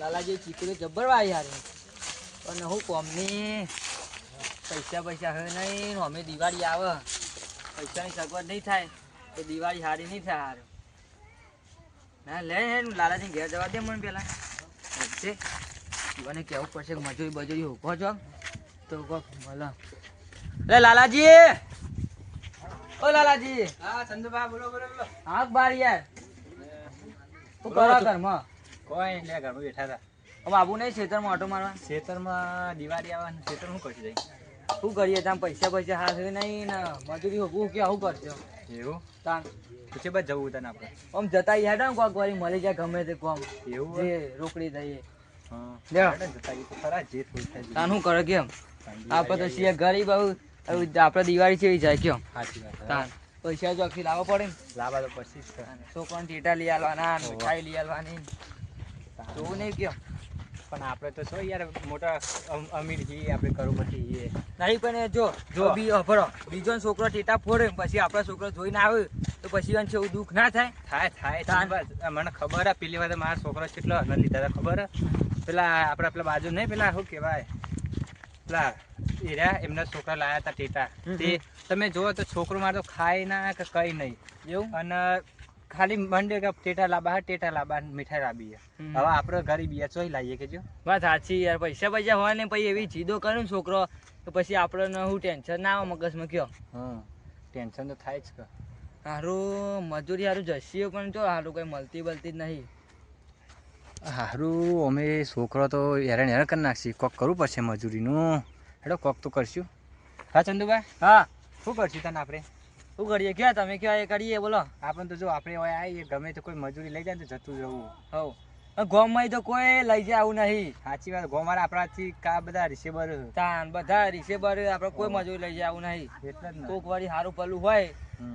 લાલાજી ચીકરી જબ્બર Y યાર પણ હું કોમની પૈસા પૈસા હવે નહીં અમે દિવાળી આવે. પૈસાની સગવડ નહીં થાય તો દિવાળી સારી નહીં થાય હારું. ના લે હું લાલાજી ઘેર જવા દે મને પેલા. મને કહેવું પડશે કે મજૂરી બજૂરી ઊભો છો તો કોક મળે લે લાલાજી! ઓ લાલાજી! હા ચંદુભાઈ બોલો બોલો બોલો. આગ બાર યાર. શું કરો ઘરમાં. કોઈ નહીં ઘરમાં બેઠા હતા. હવે આવું નહીં ખેતરમાં ઓટો મારવા? ખેતરમાં દિવાળી આવવાનું ખેતર શું કરશે જઈ શું કરીએ ત્યાં પૈસા પૈસા હાથ નહીં ને મજૂરી હું કે આવું કરજો એવું? તાન પછી બસ જવું તને આપણે. આમ જતા યાર ને કોક વારી મળી જાય ગમે તે કોમ. એવું જે રોકડી જે થાય તાન શું કરે કેમ? આપણે તો છીએ ગરીબ આપણે દિવાળી છે જાય કેમ? સાચી વાત તાન પૈસા ચોકથી લાવવા પડે ને. લાવવા તો પછી જ. છોકરાને ટીટા લઈ આવવાના મીઠાઈ લઈ આલવાની જોવું નહીં કેમ પણ આપણે તો છો યાર મોટા અમ- અમીર છીએ આપણે કરોડપતિ છીએ. નહીં પણ એ જો જો. બી અભરો. બીજો છોકરો ટેટા ફોડે પછી આપણા છોકરો જોઈને આવે તો પછી એને એવું દુઃખ ના થાય. થાય થાય. મને ખબર હે પેલી વાર મારા છોકરો કેટલો આનંદ લીધા હતા ખબર? પેલા આપણા પેલા બાજુ નહીં પેલા શું કહેવાય? પેલા એરા એમના છોકરા લાયા હતા ટેટા. તે તમે જુઓ તો છોકરો મારો ખાય ના કે કઈ નહીં. એવું? અને ખાલી મંડે કે ટેટા લાબા ટેટા લાબા મીઠાઈ લાબીએ. હવે આપણે ગરીબ ચોઈ લાવીએ કે જો. વાત સાચી યાર પૈસા પૈસા હોય ને પછી એવી જીદો કરે છોકરો તો પછી આપણને હું ટેન્શન ના આવે મગજમાં કયો. ટેન્શન તો થાય જ કે. હારું મજૂરી સારું જશીએ પણ જો હારું કઈ મળતી બલતી જ નહીં. હારું અમે છોકરો તો હેરાન હેરાન કરી નાખશી. કોક કરવું પડશે મજૂરીનું. હેડો કોક તો કરશું. હા ચંદુભાઈ હા શું કરશું તને આપણે? શું કરીએ ક્યાં તમે ક્યાં એ કરીએ બોલો. આપણને તો જો આપણે હવે આવીએ. ગમે તો કોઈ મજૂરી લઈ જાય તો જતું જવું હવ. ગોમમાં તો કોઈ લઈ જાય આવું નહીં. સાચી વાત. ગોમારા આપણાથી કા બધા રિસેબર તાન બધા રિસેબર આપણે કોઈ મજૂરી લઈ જાય આવું નહીં. એટલે જ કોક વાળી સારું પલું હોય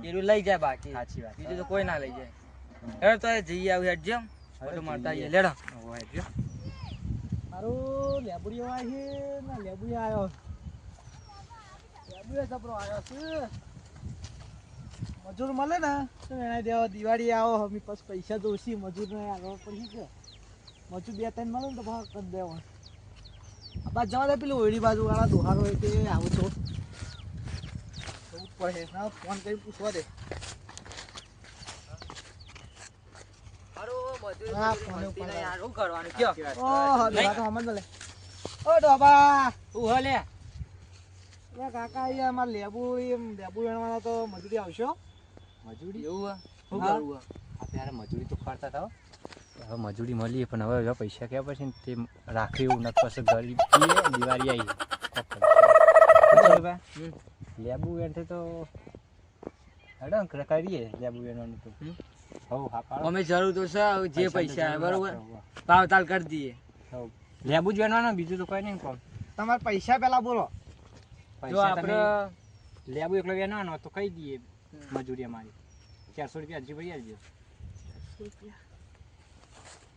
એનું લઈ જાય બાકી. સાચી વાત. બીજું તો કોઈ ના લઈ જાય. હેડ તો જઈએ આવું હેડ જેમ ફોટો મારતા આવીએ. લેડો. ઓય જો. મારું લેબુડીઓ આવ્યો છે ને લેબુડી આવ્યો લેબુડીઓ સપરો આવ્યો છે. મજૂર મળે ને તો એના દેવા દિવાળી આવો અમે પછી પૈસા દોશી ઓછી મજૂર ને આગળ પડી કે મજૂર બે ત્રણ મળે ને તો ભાવ કરી દેવો. આ જવા દે પેલું ઓયડી બાજુ વાળા દોહાર હોય તે આવું છો ના ફોન કરી પૂછવા દે. હા, ફોને ઉપર યાર, શું કરવાનું. કયો? સાચી વાત. તો હમણાં મળે. ઓ ડોબા. હલે અરે કાકા અહીંયા અમારે લેબુ એમ લેબુ વેણવાના તો મજૂરી આવશો મજૂરી? એવું હે? શું. કરવું? આપણે મજૂરી તો કરતા હતા હવે મજૂરી મળીએ પણ હવે હવે પૈસા ક્યાં પડશે ને તે રાખી એવું નથી પછી ગરીબ દિવાળી આવી લેબુ એન્ટ્રી તો હેડો કરીએ લેબુ એનું તો. હવ અમે જરૂર તો છે જે પૈસા આવે બરોબર? ભાવતાલ કરી દઈએ. હવ. લેબુ જ વેણવાનું બીજું તો કોઈ નહીં કોમ તમારે પૈસા પેલા બોલો. જો પૈસા આપણે લેબુ એકલો વેણવાનો તો કહી દઈએ. મજૂરી અમારી ચારસો રૂપિયા હજી ભાઈ આવજો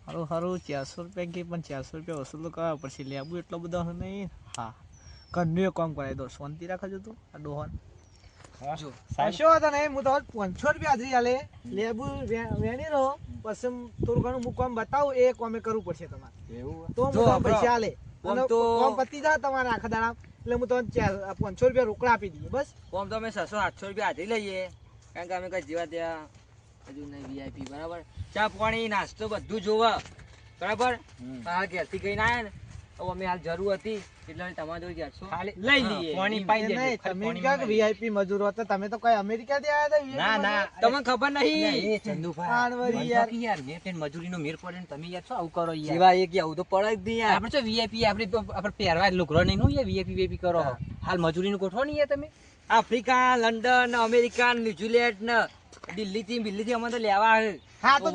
સારું સારું ચારસો રૂપિયા કે પણ ચારસો રૂપિયા વસૂલ કરવા પડશે. લેબુ એટલો બધો નહીં. હા. ઘરનું એક કામ કરાવી દો. શાંતિ રાખજો તું આ ડોહન. જો. હું તો પાંચસો રૂપિયા હાજરી આલે. લેબુ વેણી રહો. પછી થોડું ઘણું હું કામ બતાવું એ કોમે કરવું પડશે તમારે. તો પૈસા આલે. તો- કામ પતી જાય તમારે આખા દાડા. એટલે હું તમને ચાર પાંચસો રૂપિયા રોકડા આપી દઈએ બસ. આમ તો અમે છસો સાતસો રૂપિયા હાથી લઈએ. કારણ કે અમે કઈ જીવા ત્યાં હજુ નહીં વીઆઈપી બરાબર? ચા પાણી નાસ્તો બધું જોવા. બરાબર. હા ઘેરથી કહીને આવ્યા ને. અમે હાલ જરૂર હતી એટલે તમારા જોડે ચારસો ખાલી લઈ લઈએ. પાણી પાઈ ખાલી તમે પાણી ક્યાં વીઆઈપી મજૂર હતા? તમે તો કઈ અમેરિકાથી આવ્યા હતા? ના ના. તમને ખબર નહીં. એ ચંદુભાઈ. આણવરી યાર. કે યાર મે પેન મજૂરીનો મેર પડે ને તમે યાર શું આવું કરો યાર. જેવા એક આવું તો પડે જ નહીં યાર. આપણે તો વીઆઈપી આપણે તો આપણે પહેરવા લુકરો નહીં નું યાર વીઆઈપી વીઆઈપી કરો હાલ હાલ મજૂરીનું ગોઠવો નહીં યાર તમે. આફ્રિકા લંડન અમેરિકા ન્યુઝીલેન્ડ ને દિલ્હી થી દિલ્હી થી અમે તો લેવા હા તો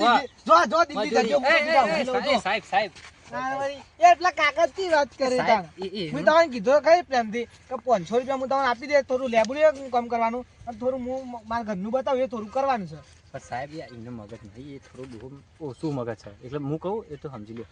જો જો દિલ્હી સાહેબ સાહેબ. પેલા કાકા થી વાત કરે સાહેબ, તાણ. એ- એ હું તમને કીધું કઈ પ્રેમથી કે પાંચસો રૂપિયા હું તમને આપી દે થોડું લેબોરેટરી કામ કરવાનું? અને થોડું હું મારા ઘરનું બતાવું એ થોડું કરવાનું છે. પણ સાહેબ યાર એમને મગજ નહીં એ થોડું બહુ ઓછું મગજ છે. એટલે હું કહું એ તો સમજી લો.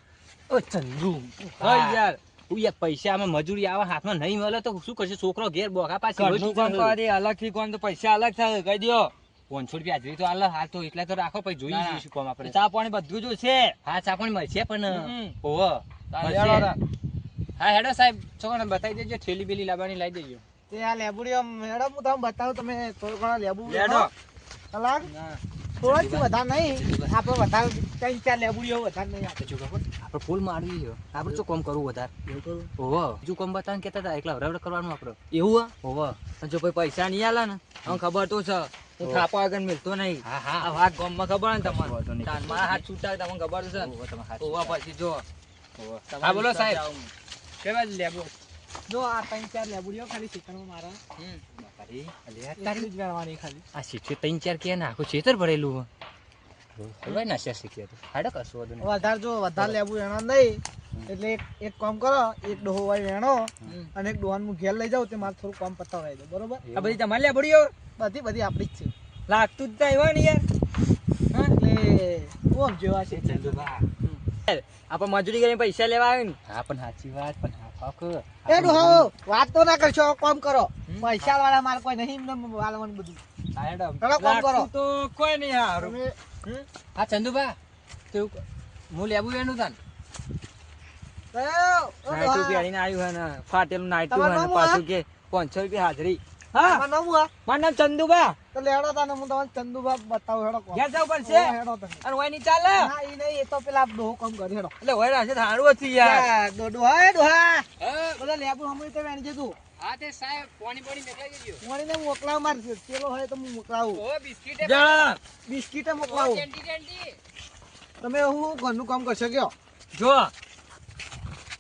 ઓ ચંદુ. હા. યાર હું યાર પૈસા આમાં મજૂરી આવા હાથમાં નહીં મળે તો શું કરશે? છોકરો ઘેર બોખા પાછી અલગથી કોણ તો પૈસા અલગ થાય કહી દો પાંચસો રૂપિયા હાજરી તો હાલ હાલ તો એટલા તો રાખો પછી જોઈ. જઈશું કોમ આપણે. ચા પાણી બધું જ છે. હા ચા પાણી મળશે પણ. ઓહો. હેડો. હા હેડો સાહેબ છોકરાને બતાવી દેજો થેલી બેલી લાવવાની લાવી દેજો. તે આ લેબુડી આમ મેડમ હું તમને બતાવું તમે થોડો ઘણો લેબુ હેડો. કલાક? થોડો જ વધારે નહીં. આપણે વધારે ત્રણ ચાર લેબુડીઓ વધારે નહીં આપે. જો આપણે ફૂલ મારવી છે. આપણે શું કોમ કરવું વધારે? ઓહો. બીજું કોમ બતાવીને કહેતા હતા એકલા હરાવડ કરવાનું આપણે. એવું હે? ઓહો. જો કોઈ પૈસા નહીં આલા ને હવે ખબર તો છે. હું થાપો આગળ મિલતો નહીં. હા આ હા વાત ગામમાં ખબર ને તાન મારા હાથ છૂટા તમને ખબર છે? ઓવા પછી જો. હા બોલો સાહેબ. કેવા લેબો? જો આ ત્રણ ચાર લેબુડીઓ ખાલી શીખવાનું મારા. આ. વધારે જો વધારે લેબુ વેણો નહીં. એટલે એક એક કામ કરો એક ડોહો વાળી વેણો અને એક ડોહાને હું ઘેર લઈ જાવ તે મારે થોડું કામ પતાવડાવી દો. બરોબર? આ બધી તમારે લેબડીઓ? બધી બધી આપણી જ છે. લાગતું જ નહીં હોય ને યાર. એટલે કોમ જોવા છે. આપણે મજૂરી કરીને પૈસા લેવા આવે ને. હા પણ સાચી વાત પણ હા વાત તો ના કરશો કોમ કરો? પૈસા વાળા મારે કોઈ નહીં એમને વાળવાનું બધું. ચલો કામ કરો. તો કોઈ નહીં હારું. હા ચંદુભા તો હું લેવું એનું તાન? કયો? ઓ નાઈટુ આવ્યું હે ને. ફાટેલું પાછું કે પાંચસો રૂપિયા હાજરી. હા. નામ હું મારું નામ ચંદુબા તો લેડો તાને હું તમને ચંદુબા બતાવું હેડો ઘેર જવું પડશે? હેડો તમે. અને હોય નહીં ચાલે? ના ઈ નહીં એ તો પેલા ડોહો કામ કરી હેડો. એટલે હોય તો સારું યાર. યા, ડો- ડોહા એ ડોહા. હા. બધા લેબુ હમણાં તો વેણી જતું? હા તે સાહેબ પાણી પાણી મેકલાઈ દેજો. વણીને મોકલાવ માર પેલો હોય તો હું મોકલાવું. ઓ બિસ્કિટ જા. બિસ્કીટે મોકલાવું. તમે હું ઘરનું કામ કરશો કયો? જો.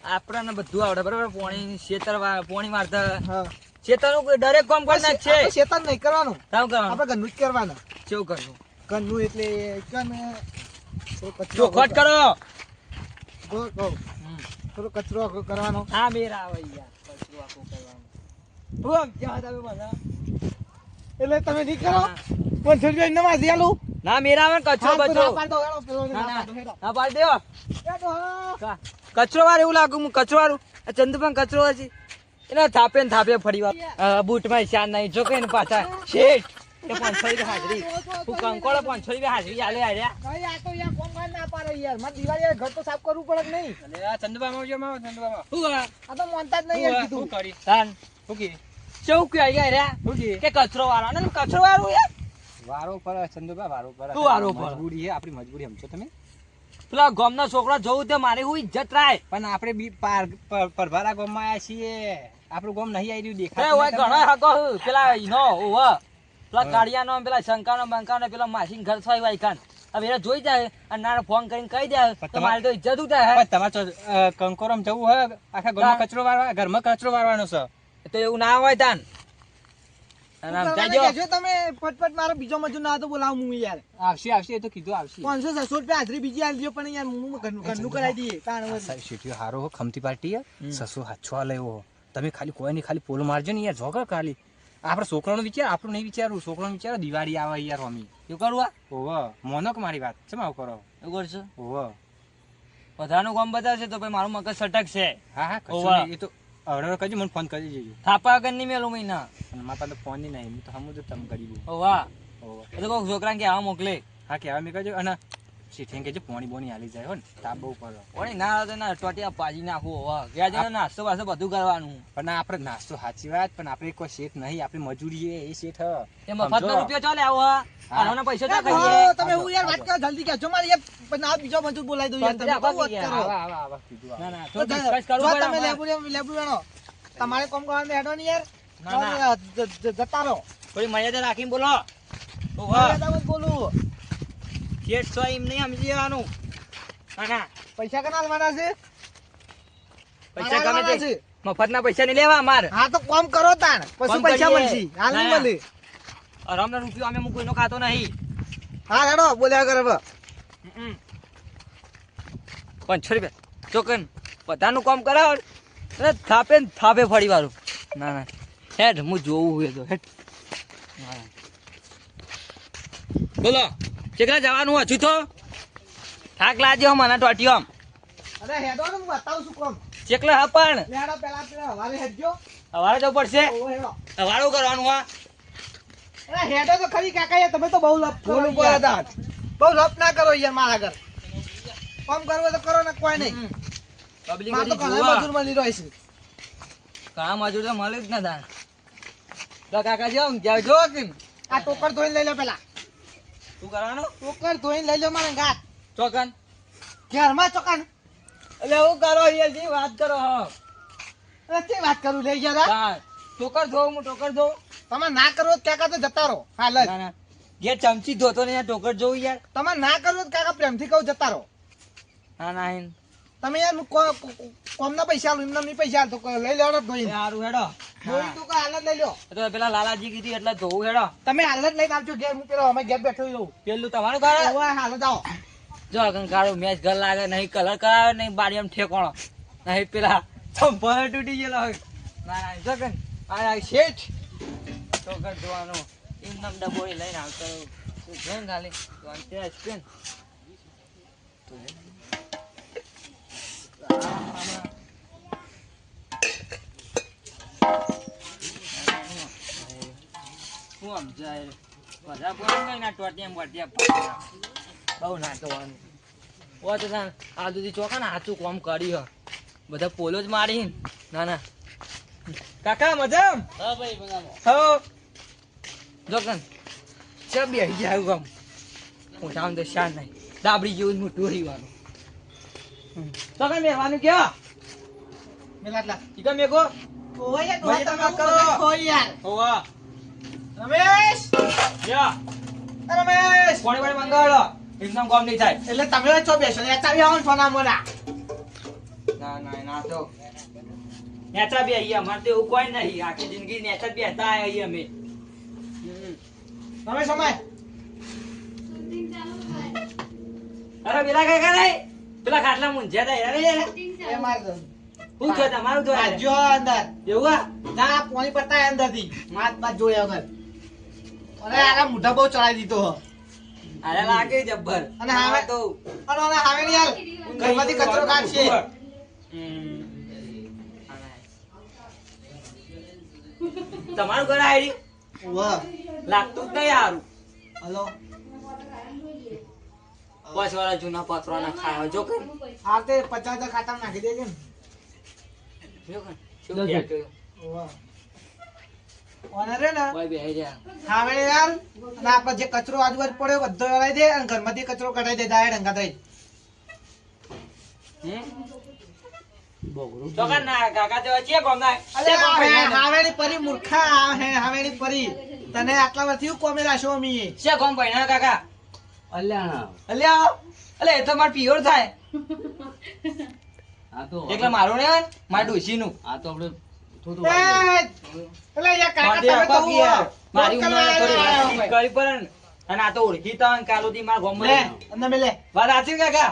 આપણને બધું આવડે બરાબર? પોણી શેતર પોણી મારતા. હા શેતરનું દરેક કામ કરી નાખ છે. શેતાન નહીં કરવાનું. શું કરવાનું? આપણે ઘરનું જ કરવાનું. કેવું કરવું? ઘરનું એટલે કન? ચોખવટ કરો. જો કહું થોડો કચરો કરવાનો. હા મેરા આવે યાર કચરો આખું કરવાનું. હું ક્યાં તમે મને એટલે તમે નહીં કરો? ના. પાંચસો રૂપિયા આલું ના મેરા આવે કચરો હા, પાડ દેવો હેડો, હા. કચરો વાર એવું લાગુ હું કચરો વાળું આ પણ કચરો હશે એને થાપે ને થાપે ફરી વાર. બૂટમાં શાન નહીં. જો કઈ પાછા શેઠ કે પાંચસો રૂપિયા હાજરી. હું કંકોળો પાંચસો રૂપિયા હાજરી આલે આલ્યા. કઈ આ તો યાર કોમ ના પાડે યાર. મારે દિવાળી ઘર તો સાફ કરવું પડે નહીં? અને આ માં ચંદબામાં. હું આ? તો માનતા જ નહીં યાર કીધું. કરી તાન. શું કી? શું કે? કચરો વાળો. ને કચરો વાળું યાર? વારો પર ચંદુભા વારો પર. શું વારો પર? મજબૂરી છે આપણી મજબૂરી સમજો તમે. પેલા ગામના છોકરા જવું તે મારે હું ઇજ્જત રાય. પણ આપણે બી પાર પર- પરભારા ગામમાં આવ્યા છીએ. આપણું ગામ નહીં આવી રહ્યું દેખાય ઘણો હકો પેલા ઈનો ઓવ. પેલા. કાળિયાનો પેલા શંકાનો બંકાનો પેલા માસીન ઘર થાય કાન હવે એને જોઈ જાય અને નાનો ફોન કરીને કહી દે. તો તમારે- મારે તો ઇજ્જત ઉતારે તમારે કંકોરમ જવું હોય આખા ઘરમાં. કચરો વાળવા ઘરમાં કચરો વાળવાનો છે. તો એવું ના હોય તાન. આવશે આવશે તો કીધું આવશે. પાંચસો છસો રૂપિયા હાજરી બીજી આલી પણ યાર ઘરનું ઘરનું કરાવી દઈએ તાણ આ હવે. સાહેબ શેઠિયો હારો ખમતી પાર્ટી સસો હાચો લેવો તમે ખાલી કોઈ નહીં ખાલી પોલો મારજો ને યાર જોગર ખાલી. આપણે છોકરાનો વિચાર આપણું નહીં વિચારવું. છોકરાનો વિચારો દિવાળી આવે યાર મમ્મી એવું કરું આ? ઓવ મોનક મારી વાત. છે આવું કરો? એવું કરશો? ઓવ વધારાનું કામ બતાવશે તો ભાઈ મારું મગજ સટક છે હા હા. એ તો હવે કરજો મને ફોન કરી દેજો. થાપા વગર નહીં મેલું મહિના. મારા પાસે ફોન નહીં નહીં તો સમજુ તમે કરી દઉં વાહ. એ તો કોઈક છોકરાને કે આવા મોકલે. હા કહેવા મેં કહેજો અને શેઠિયાને કહેજો પોણી બોણી હાલી જાય હો ને તાપ બહુ પડે. પોણી ના આવે તો ના ટોટિયા પાજી નાખવું હોવા વ્યાજનો નાસ્તો વાસ્તો બધું કરવાનું. પણ આપણે નાસ્તો સાચી વાત પણ આપણે કોઈ શેઠ નહીં આપણી મજૂરી એ શેઠ. એ મફતનો? રૂપિયો ચાલે આવો હા? આનો પૈસા તો યાર, તમે હું યાર વાત કરો જલ્દી કહેજો મારે યાર પણ આ બીજો મજૂર બોલાવી દઉં યાર તમે બહુ વાત કરો. આવા આવા આવા કીધું ના ના તો તો ડિસ્કસ જો તમે લેબુ લેબુ લેબુ તમારે કોમ કરવાનું હેડો ને યાર. ના, ના. જ- જ- જ- જતા રહો. થોડી મર્યાદા રાખીને બોલો. બોલું. શેઠ છો એમ નહીં સમજી જવાનું ના ના. પૈસા કના આલવાના છે? પૈસા ગમે તે છે. મફતના પૈસા નહીં લેવા અમારે. હા તો કોમ કરો તાણ. પછી પૈસા મળશે. હાલ નહીં ના. મળે. આરામનો રૂપિયો અમે કોઈનો ખાતો નહીં. હા હેડો બોલ્યા કરે. પાંચસો રૂપિયા ચોકન બધાનું કામ કરાવો. થાપે ને થાપે ફરી વાળું ના ના. હેડ હું જોવું હોય તો હેડ. બોલો કેટલા જવાનું હજુ તો? થાક લાગ્યો મને ટોટીઓ આમ. અરે હેડો ને હું બતાવું છું કોમ. ચેકલા હા પણ. લે હેડો પેલા પેલા હવારે હેડજો. હવારે જવું પડશે? હવારું કરવાનું હા? હેડો તો ખરી કાકા યાર તમે તો બહુ લપ કરો ફૂલ ઉપર યાર. હતા બહુ લપ ના કરો યાર મારા ઘર. કામ કરવો તો કરો ને કોઈ નહીં. પબ્લિક મારે તો ઘણા મજૂર મળી રહ્યો છે. ઘણા મજૂર તો મળે જ ના તાણ. તો કાકા જો જાવ જો કે આ ટોકર ધોઈને લઈ લો પેલા. શું કરવાનો? ટોકર ધોઈને લઈ લો મારે ગાત ચોકન. ઘરમાં ચોકન. એટલે હું કરો યાર જી વાત કરો હા. વાત કરું લઈ ગયા તાણ. ટોકર ધોઉં હું ટોકર ધોઉં તમે ના કરો તો કાકા તો જતા રહો. હાલ જ ના ચમચી ધોતો ને યાર જોવું યાર. તમે ના કરો તો કાકા પ્રેમથી કહું જતા રહો. ના ના તમે યાર હું કો- કો- કો- કોમના પૈસા આલું એમના નહીં પૈસા આલતો. લઈ લેવાનો ધોઈ સારું હેડો. ધોઈને તો કોઈ હાલ જ લઈ તો પેલા લાલાજી કીધી એટલે ધોવું હેડો. તમે હાલ જ લઈને આવજો ઘેર. હું પેલો અમે ઘેર બેઠો રહું પેલું તમારું ઘર? ઓય હાલ જ આવો જો અગન કાળો મેચ ઘર લાગે નહીં કલર કરાવે નહીં બારી આમ ઠેકોણો. નહીં પેલા ચંપલ તૂટી ગયેલો હોય. ના ના જો કન આ શેઠ. ટોકર ધોવાનો એમ ડબોળી લઈને આવતો. તું જોઈને ખાલી. તો અંતે હસશે ને. આમાં- સમજાય બધા બોલે ના ટોટિયા બોટિયા બહુ નાચવાનું ઓ તો આ સુધી ચોકા ને હાચું કોમ કરી બધા પોલો જ મારી ના ના. કાકા મજા હા ભાઈ હો. જો કન ચા બે ગયા આવું કામ હું જાઉં તો શાન નહીં દાબડી જેવું જ મોટું હરીવાનું તો કઈ મેવાનું કેવા મેલાટલા ઈકા મેકો ઓય તો તમે કરો. યાર. હોવા. રમેશ! યા. રમેશ! કોણે કોણે મંગાવડો એકદમ કોમ નહીં થાય. એટલે તમે છો બેસો. ને ચાવી આવો સોના મોના. ના ના ના તો. નેચા બે અહીંયા અમારે તો એવું કોઈ નહીં. આખી જિંદગી નેચા જ બેસતા આયા અહીં અમે. રમેશ સમય અરે પેલા કઈ કરે? પેલા ખાટલા મૂંઝ્યા તા યાર એ માર દો હું થયું તમારું તો યાર? અંદર. એવું આ? ના પોણી પતાય અંદરથી માત બાદ જોયા વગર. અરે આરા મુઢા બહુ ચડાઈ દીધો હો. અરે લાગે જબ્બર. અને હવે તો. અને ઓલા હાવે ની યાર ઘરમાંથી કચરો કાઢશે. તમારું ઘર આયડી વાહ લાગતું જ નહીં સારું હલો બસ વાળા જૂના પથરાના ખાયા જો કે હા તે પચાસ હજાર ખાતા નાખી દેજે ને. કે? વાહ. ને? બેહી જા. હાવે યાર. અને આપણે જે કચરો આજુબાજુ પડ્યો બધો લડાઈ દે અને ઘરમાંથી કચરો કઢાઈ દે દાય ઢંગા થઈ ના ના ના. હે? તને આટલા વર્ષથી કોમે રાખ્યો અમી? ચે કોમ પૈણા કાકા. અલ્યાણા અલ્યા. અલે એ તો માર પિયોર થાય. આ તો એકલા મારું ને માર ડોશી નું આ તો આપણે થોડું અલે યાર કાકા તમે તો મારી ઉંમર થોડી કરી પડે અને આ તો ઓળખી તા ને કાલોથી માર ગોમ લે. અંદર મેં લે. વાત ને કાકા?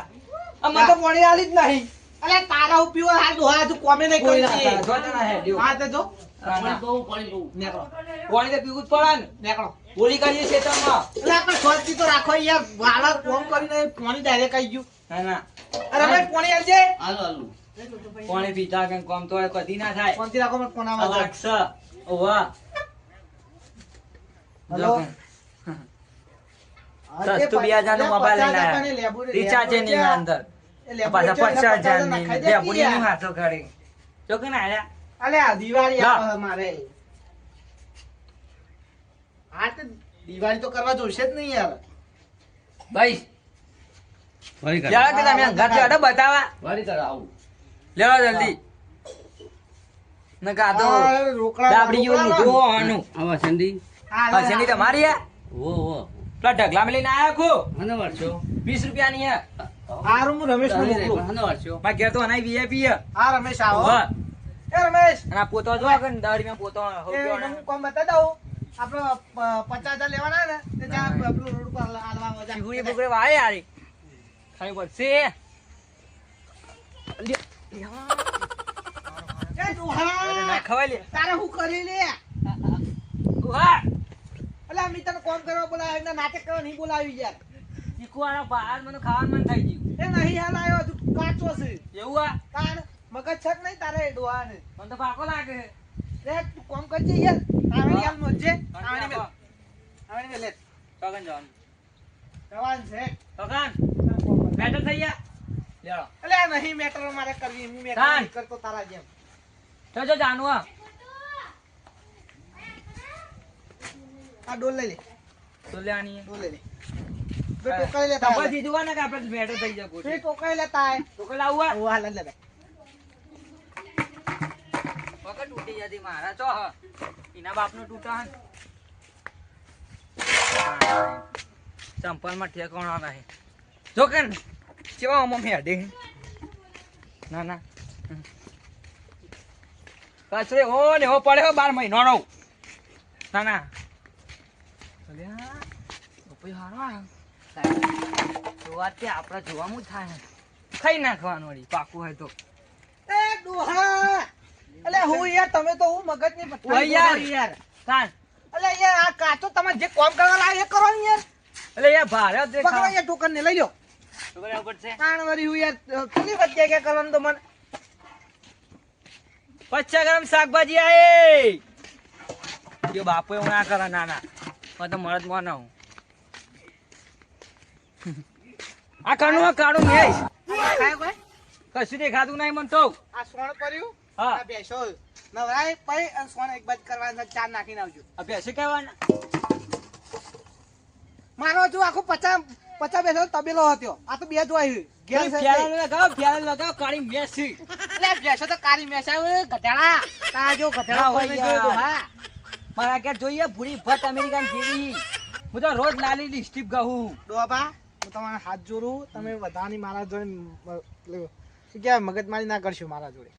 આ મને તો પાણી આલી જ નહીં. અલે તારા પીવો હાલ દોહા તું કોમે નહીં કોઈ કરી ના જો તને હે, લ્યો. હા તે જો. ના. બહુ પાણી બહુ નેકળો. પાણી તો પીવું જ પડે ને? નેકળો. ગોળી કાઢીએ ખેતરમાં. એટલે આપણે સ્વચ્છથી તો રાખો યાર વાળા ફોન કરીને પાણી ડાયરેક્ટ આવી ગયું. ના ના. અરે ભાઈ પાણી આવજે. હાલો હાલો. પાણી પીતા કે કોમ તો કદી ના થાય. ફોનથી રાખો મને ફોન આ લાગસ છે. ઓવા. હેલો. સસ્તું બે મોબાઈલ લઈને રિચાર્જ એની અંદર. પાછા પચાસ હજારની ને લેબુડી નું હાથો કરી જો કે ના આયા? અલે આ દિવાળી આવે મારે હા તો દિવાળી તો કરવા જોશે જ નહીં યાર. ભાઈ ફરી કર લેવા કે તમે અંગાત લેવડો બતાવા. ફરી કર આવું. લેવો જલ્દી. નકા તો આ રોકડા ડાબડી જેવું રોકડા મોટું હોવાનું આવા સંધી હા, લા, તમારી ઓ ઓ પેલા ઢગલામાં લઈને આયા ખો વર્ષો વારસો વીસ રૂપિયાની હે હારું હું રમેશ ને મોકલું. મારા ઘેર તો અનાઈ વીઆઈપી હે હા રમેશ આવો. એ રમેશ. અને પોતો જો દાડીમાં પોતો. હું કોમ દઉં. આપણે પચાસ હજાર લેવાના ને તે જ્યાં પેલું રોડ ઉપર હાલવા મજા ચીકુડી બુકડી વાય યારી ખાઈ પડશે. નાટક કરવા નહીં બોલાવી યાર. ચીકુ આનો બહાર મને ખાવાનું મન થઈ ગયું. એ નહીં હાલ આવ્યો તું કાચો છે. એવું આ? તાણ મગજ છક નહીં તારે ડોહાને? મને તો પાકો લાગે. રે તું કોમ કરજે યાર. તારે હાલ મોજે તાવણી મે આવે મે લે. કગન જવાનું. જવાન છે. કગન? બેટર થઈ ગયા? લેડો આ નહીં મેટર મારે કરવી હું મેટર કરતો તારા જેમ. તો જો જાનું આ. આ ડોલ લઈ લે. તો લેવાની. ડોલ લઈ લે. બે ટોકરી લેતા. દીધું હોય ને કે આપણે બેટર થઈ બે ગોઠવી લેતા આય તો કે લાવવા. ઓ હાલ લે બે તૂટી જતી મારા ચો હ. એના બાપનો તૂટા હન ચંપલમાં ઠેકાણો નહીં જો કે કેવા આમાં હેડી ના ના. કચરે હો ને હો પડે હો બાર મહિનો નો. ના ના. રૂપિયો હારો આયો. જોવા તે આપણે જોવાનું થાય. ખાઈ નાખવાનું વળી પાકું હોય તો. એ ડોહા અલે હું યાર તમે તો હું મગજની ઓય યાર. યાર. કાન અલે યાર આ કાચો તમે જે કામ કરવા લાગે એ કરો ને યાર. એટલે યાર ભારે જ પકડો યાર ટોકન ને લઈ લો છોકરા ઉપર છે. કાણ વરી હું યાર કેટલી વચ્ચે કે કરવાનું તો મને? પચાસ ગ્રામ શાકભાજી આયે. જો બાપુ એવું ના કરે નાના. ના હું તો મળદમાં ના હું આ કાણું કાણું નહીં કશું દેખાતું નહીં મન તો. આ સોણ પડ્યું? હા. બેસો નવરાય પઈ અને સોણ એક બાજ કરવાના ચાર નાખીને આવજો. આ બેસી કહેવાના. મારો જો આખું પચા પચા બેસો તબેલો હતો. આ તો બે જ આવ્યું ફેરા લગાવ ફેરા લગાવ કાળી મેસી એટલે બેસો તો કાળી મેસાય ગધેડા. તા જો ગધેડા હોય હા. મારા કે જોઈએ ભૂરી ભટ અમેરિકન જેવી હું તો રોજ નાલી લિસ્ટીપ ગહું ડોબા. તમારા હાથ જોડું તમે બધાની મારા જોડે કે મગજમારી ના કરશો મારા જોડે.